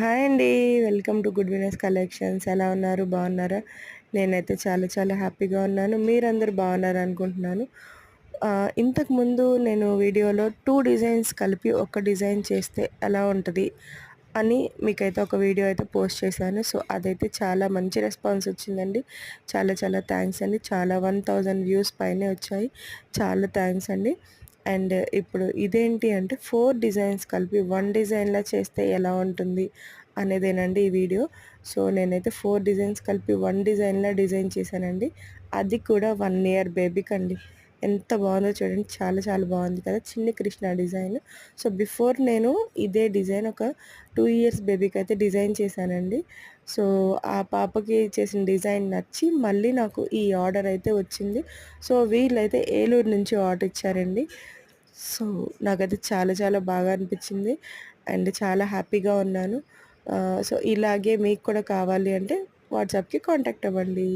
Hi అండి. Welcome to good winners collections. ఎలా ఉన్నారు? బాగున్నారా? నేనైతే చాలా చాలా హ్యాపీగా ఉన్నాను. మీరందరూ బాగున్నారు అనుకుంటున్నాను. ఇంతకుముందు నేను వీడియోలో టూ డిజైన్స్ కలిపి ఒక డిజైన్ చేస్తే ఎలా ఉంటుంది అని మీకైతే ఒక వీడియో అయితే పోస్ట్ చేశాను. సో అదైతే చాలా మంచి రెస్పాన్స్ వచ్చిందండి. చాలా చాలా థ్యాంక్స్ అండి. చాలా వన్ థౌజండ్ వ్యూస్ పైనే వచ్చాయి. చాలా థ్యాంక్స్ అండి. అండ్ ఇప్పుడు ఇదేంటి అంటే ఫోర్ డిజైన్స్ కలిపి వన్ డిజైన్లా చేస్తే ఎలా ఉంటుంది అనేదేనండి ఈ వీడియో. సో నేనైతే ఫోర్ డిజైన్స్ కలిపి వన్ డిజైన్లా డిజైన్ చేశానండి. అది కూడా వన్ ఇయర్ బేబీకి అండి ఎంత బాగుందో చూడండి. చాలా చాలా బాగుంది కదా Chinni Krishna design. So before నేను ఇదే డిజైన్ ఒక టూ ఇయర్స్ బేబీకి అయితే డిజైన్ చేశానండి. సో ఆ పాపకి చేసిన డిజైన్ నచ్చి మళ్ళీ నాకు ఈ ఆర్డర్ అయితే వచ్చింది. సో వీళ్ళైతే ఏలూరు నుంచి ఆర్డర్ ఇచ్చారండి. సో నాకైతే చాలా చాలా బాగా అనిపించింది. అండ్ చాలా హ్యాపీగా ఉన్నాను. సో ఇలాగే మీకు కూడా కావాలి అంటే వాట్సాప్కి కాంటాక్ట్ అవ్వండి.